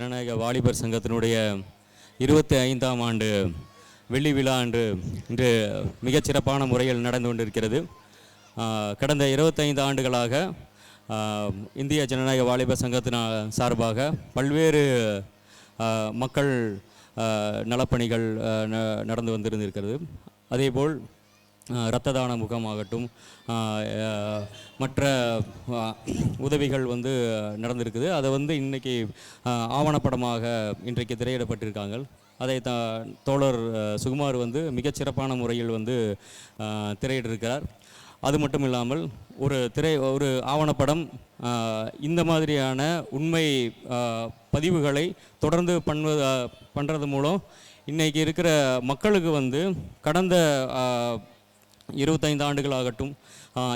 ஜனநாயக வாலிபர் சங்கத்தினுடைய இருபத்தி ஐந்தாம் ஆண்டு வெள்ளி விழா அன்று இன்று மிகச்சிறப்பான முறையில் நடந்து கொண்டிருக்கிறது. கடந்த இருபத்தைந்து ஆண்டுகளாக இந்திய ஜனநாயக வாலிபர் சங்கத்தின சார்பாக பல்வேறு மக்கள் நலப்பணிகள் ந- நடந்து வந்திருந்திருக்கிறது. அதேபோல் இரத்த தான முகாமாகட்டும் மற்ற உதவிகள் வந்து நடந்திருக்குது. அதை வந்து இன்றைக்கி ஆவணப்படமாக இன்றைக்கு திரையிடப்பட்டிருக்காங்க. அதை த தோழர் சுகுமார் வந்து மிகச்சிறப்பான முறையில் வந்து திரையிட்டிருக்கிறார். அது மட்டும் இல்லாமல் ஒரு திரை ஒரு ஆவணப்படம் இந்த மாதிரியான உண்மை பதிவுகளை தொடர்ந்து பண்ணுவது பண்ணுறது மூலம் இன்றைக்கி இருக்கிற மக்களுக்கு வந்து கடந்த இருபத்தைந்து ஆண்டுகள் ஆகட்டும்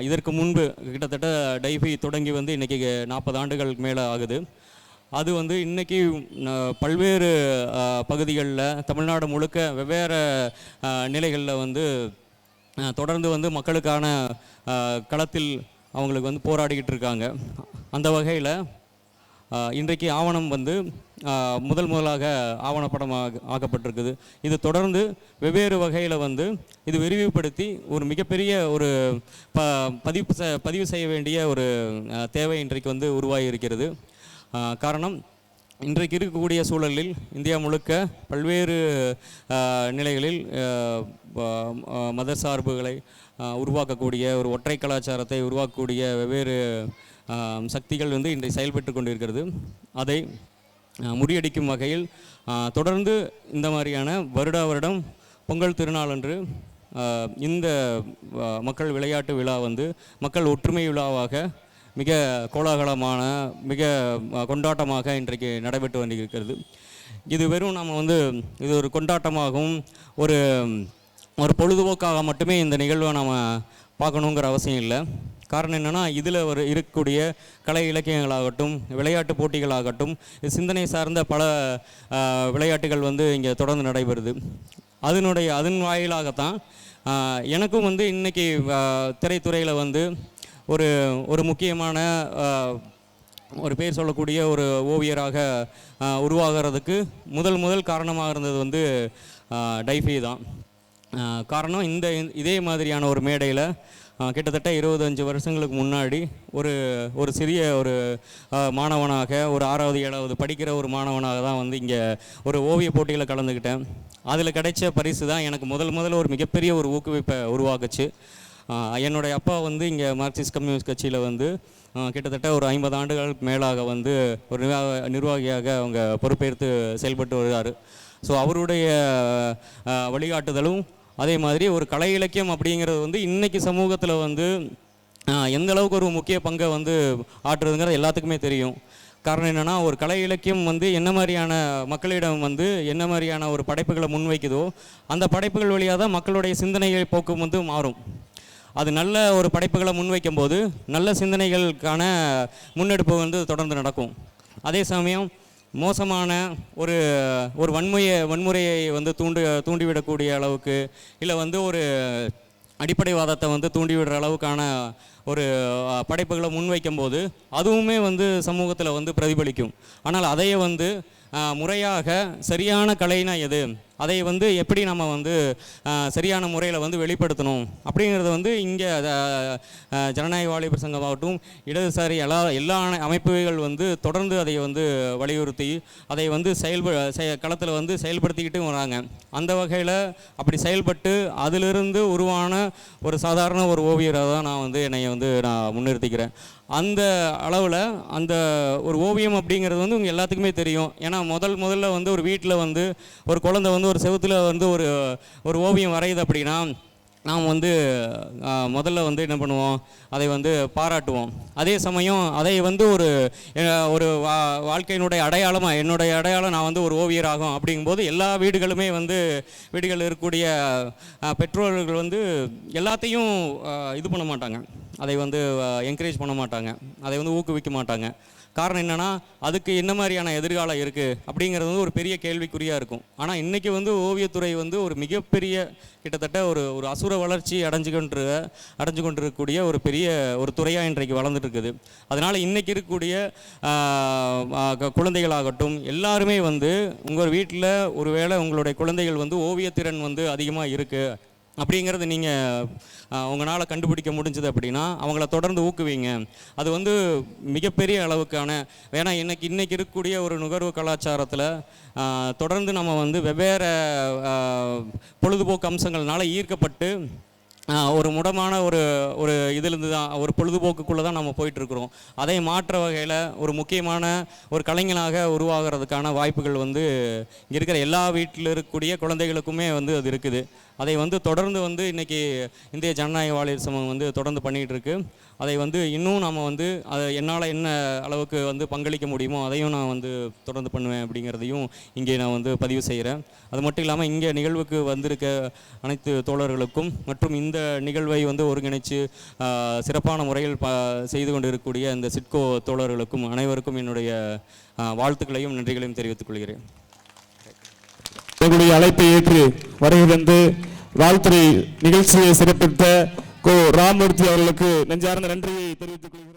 இதற்கு முன்பு கிட்டத்தட்ட டைஃபி தொடங்கி வந்து இன்றைக்கி நாற்பது ஆண்டுகளுக்கு மேலே ஆகுது. அது வந்து இன்றைக்கி பல்வேறு பகுதிகளில் தமிழ்நாடு முழுக்க வெவ்வேறு நிலைகளில் வந்து தொடர்ந்து வந்து மக்களுக்கான களத்தில் அவங்களுக்கு வந்து போராடிக்கிட்டு இருக்காங்க. அந்த வகையில் இன்றைக்கு ஆவணம் வந்து முதல் முதலாக ஆவணப்படமாக ஆக்கப்பட்டிருக்குது. இது தொடர்ந்து வெவ்வேறு வகையில் வந்து இது விரிவுபடுத்தி ஒரு மிகப்பெரிய ஒரு ப பதிவு செ- பதிவு செய்ய வேண்டிய ஒரு தேவை இன்றைக்கு வந்து உருவாகி இருக்கிறது காரணம் இன்றைக்கு இருக்கக்கூடிய சூழலில் இந்தியா முழுக்க பல்வேறு நிலைகளில் மத சார்புகளை உருவாக்கக்கூடிய ஒரு ஒற்றை கலாச்சாரத்தை உருவாக்கக்கூடிய வெவ்வேறு சக்திகள் வந்து இன்றைக்கு செயல்பட்டு கொண்டிருக்கிறது. அதை முடியடிக்கும் முறியடிக்கும் வகையில் தொடர்ந்து இந்த மாதிரியான வருடா வருடம் பொங்கல் திருநாளன்று அன்று இந்த மக்கள் விளையாட்டு விழா வந்து மக்கள் ஒற்றுமை விழாவாக மிக கோலாகலமான மிக கொண்டாட்டமாக இன்றைக்கு நடைபெற்று வந்திருக்கிறது. இது வெறும் நம்ம வந்து இது ஒரு கொண்டாட்டமாகவும் ஒரு ஒரு பொழுதுபோக்காக மட்டுமே இந்த நிகழ்வை நாம் பார்க்கணுங்கிற அவசியம் இல்லை. காரணம் என்னென்னா இதில் ஒரு இருக்கக்கூடிய கலை இலக்கியங்களாகட்டும் விளையாட்டு போட்டிகளாகட்டும் சிந்தனை சார்ந்த பல விளையாட்டுகள் வந்து இங்கே தொடர்ந்து நடைபெறுது. அதனுடைய அதன் வாயிலாகத்தான் எனக்கும் வந்து இன்றைக்கி திரைத்துறையில் வந்து ஒரு ஒரு முக்கியமான ஒரு பேர் சொல்லக்கூடிய ஒரு ஓவியராக உருவாகிறதுக்கு முதல் முதல் காரணமாக இருந்தது வந்து டைஃபி தான். காரணம் இந்த இதே மாதிரியான ஒரு மேடையில் கிட்டத்தட்ட இருபத்தஞ்சி வருஷங்களுக்கு முன்னாடி ஒரு ஒரு சிறிய ஒரு மாணவனாக ஒரு ஆறாவது ஏழாவது படிக்கிற ஒரு மாணவனாக தான் வந்து இங்கே ஒரு ஓவிய போட்டியில் கலந்துக்கிட்டேன் அதில் கிடைச்ச பரிசு தான் எனக்கு முதல் முதல்ல ஒரு மிகப்பெரிய ஒரு ஊக்குவிப்பை உருவாக்குச்சு. என்னுடைய அப்பா வந்து இங்கே மார்க்சிஸ்ட் கம்யூனிஸ்ட் கட்சியில் வந்து கிட்டத்தட்ட ஒரு ஐம்பது ஆண்டுகளுக்கு மேலாக வந்து ஒரு நிர்வாக நிர்வாகியாக அவங்க பொறுப்பேற்று செயல்பட்டு வருகிறார். ஸோ அவருடைய வழிகாட்டுதலும் அதே மாதிரி ஒரு கலை இலக்கியம் அப்படிங்கிறது வந்து இன்னைக்கு சமூகத்தில் வந்து எந்த அளவுக்கு ஒரு முக்கிய பங்கை வந்து ஆற்றுறதுங்கிறது எல்லாத்துக்குமே தெரியும். காரணம் என்னென்னா ஒரு கலை இலக்கியம் வந்து என்ன மாதிரியான மக்களிடம் வந்து என்ன மாதிரியான ஒரு படைப்புகளை முன்வைக்குதோ அந்த படைப்புகள் வழியாக தான் மக்களுடைய சிந்தனைகள் போக்கும் வந்து மாறும். அது நல்ல ஒரு படைப்புகளை முன்வைக்கும் போது நல்ல சிந்தனைகளுக்கான முன்னெடுப்பு வந்து தொடர்ந்து நடக்கும். அதே சமயம் மோசமான ஒரு ஒரு வன்முறையை வன்முறையை வந்து தூண்டு தூண்டிவிடக்கூடிய அளவுக்கு இல்லை வந்து ஒரு அடிப்படைவாதத்தை வந்து தூண்டிவிடுற அளவுக்கான ஒரு படைப்புகளை முன்வைக்கும் போது அதுவுமே வந்து சமூகத்தில் வந்து பிரதிபலிக்கும். ஆனால் அதையே வந்து முறையாக சரியான கலைனா எது? அதை வந்து எப்படி நம்ம வந்து சரியான முறையில் வந்து வெளிப்படுத்தணும்? அப்படிங்கிறத வந்து இங்கே ஜனநாயக வாலிபர் சங்கமாகட்டும் இடதுசாரி எல்லா எல்லா அமைப்புகள் வந்து தொடர்ந்து அதை வந்து வலியுறுத்தி அதை வந்து செயல்ப செய களத்தில் வந்து செயல்படுத்திக்கிட்டும் வராங்க. அந்த வகையில் அப்படி செயல்பட்டு அதிலிருந்து உருவான ஒரு சாதாரண ஒரு ஓவியராக தான் நான் வந்து என்னை வந்து நான் முன்னிறுத்திக்கிறேன். அந்த அளவில் அந்த ஒரு ஓவியம் அப்படிங்கிறது வந்து உங்கள் எல்லாத்துக்குமே தெரியும். ஏன்னா முதல் முதல்ல வந்து ஒரு வீட்டில் வந்து ஒரு குழந்தை வந்து ஒரு செவுத்துல வந்து ஒரு ஒரு ஓவியம் வரையுது அப்படின்னா நாம் வந்து முதல்ல வந்து என்ன பண்ணுவோம்? அதை வந்து பாராட்டுவோம். அதே சமயம் அதை வந்து ஒரு ஒரு வா வாழ்க்கையினுடைய அடையாளமாக என்னுடைய அடையாளம் நான் வந்து ஒரு ஓவியராகும் அப்படிங்கும்போது எல்லா வீடுகளுமே வந்து வீடுகளில் இருக்கக்கூடிய பெற்றோர்கள் வந்து எல்லாத்தையும் இது பண்ண மாட்டாங்க. அதை வந்து என்கரேஜ் பண்ண மாட்டாங்க. அதை வந்து ஊக்குவிக்க மாட்டாங்க. காரணம் என்னென்னா அதுக்கு என்ன மாதிரியான எதிர்காலம் இருக்குது அப்படிங்கிறது வந்து ஒரு பெரிய கேள்விக்குறியாக இருக்கும். ஆனால் இன்றைக்கி வந்து ஓவியத்துறை வந்து ஒரு மிகப்பெரிய கிட்டத்தட்ட ஒரு ஒரு அசுர வளர்ச்சி அடைஞ்சு கொண்டு அடைஞ்சு கொண்டிருக்கக்கூடிய ஒரு பெரிய ஒரு துறையாக இன்றைக்கு வளர்ந்துட்டு இருக்குது அதனால் இன்றைக்கி இருக்கக்கூடிய குழந்தைகளாகட்டும் எல்லாருமே வந்து உங்கள் வீட்டில் ஒருவேளை உங்களுடைய குழந்தைகள் வந்து ஓவியத்திறன் வந்து அதிகமாக இருக்குது அப்படிங்கிறது நீங்கள் உங்களால் கண்டுபிடிக்க முடிஞ்சது அப்படின்னா அவங்கள தொடர்ந்து ஊக்குவீங்க. அது வந்து மிகப்பெரிய அளவுக்கான வேணா இன்னைக்கு இன்றைக்கி இருக்கக்கூடிய ஒரு நுகர்வு கலாச்சாரத்தில் தொடர்ந்து நம்ம வந்து வெவ்வேறு பொழுதுபோக்கு அம்சங்கள்னால் ஈர்க்கப்பட்டு ஒரு முடமான ஒரு ஒரு இதிலிருந்து தான் ஒரு பொழுதுபோக்குக்குள்ளே தான் நம்ம போயிட்டுருக்குறோம். அதை மாற்ற வகையில் ஒரு முக்கியமான ஒரு கலைஞனாக உருவாகிறதுக்கான வாய்ப்புகள் வந்து இங்கே இருக்கிற எல்லா வீட்டில் இருக்கக்கூடிய குழந்தைகளுக்குமே வந்து அது இருக்குது. அதை வந்து தொடர்ந்து வந்து இன்றைக்கி இந்திய ஜனநாயக வாலிபர் சமூகம் வந்து தொடர்ந்து பண்ணிகிட்டு இருக்கு. அதை வந்து இன்னும் நாம் வந்து அதை என்னால் என்ன அளவுக்கு வந்து பங்களிக்க முடியுமோ அதையும் நான் வந்து தொடர்ந்து பண்ணுவேன் அப்படிங்கிறதையும் இங்கே நான் வந்து பதிவு செய்கிறேன் அது மட்டும் இல்லாமல் இங்கே நிகழ்வுக்கு வந்திருக்க அனைத்து தோழர்களுக்கும் மற்றும் இந்த நிகழ்வை வந்து ஒருங்கிணைச்சு சிறப்பான முறையில் ப செய்து கொண்டு இருக்கக்கூடிய இந்த சிட்கோ தோழர்களுக்கும் அனைவருக்கும் என்னுடைய வாழ்த்துக்களையும் நன்றிகளையும் தெரிவித்துக் கொள்கிறேன். எங்களுடைய அழைப்பை ஏற்று வருகை தந்து வாழ்த்துறை நிகழ்ச்சியை சிறப்பித்த கோ ராமூர்த்தி அவர்களுக்கு நெஞ்சார்ந்த நன்றியை தெரிவித்துக் கொள்கிறேன்.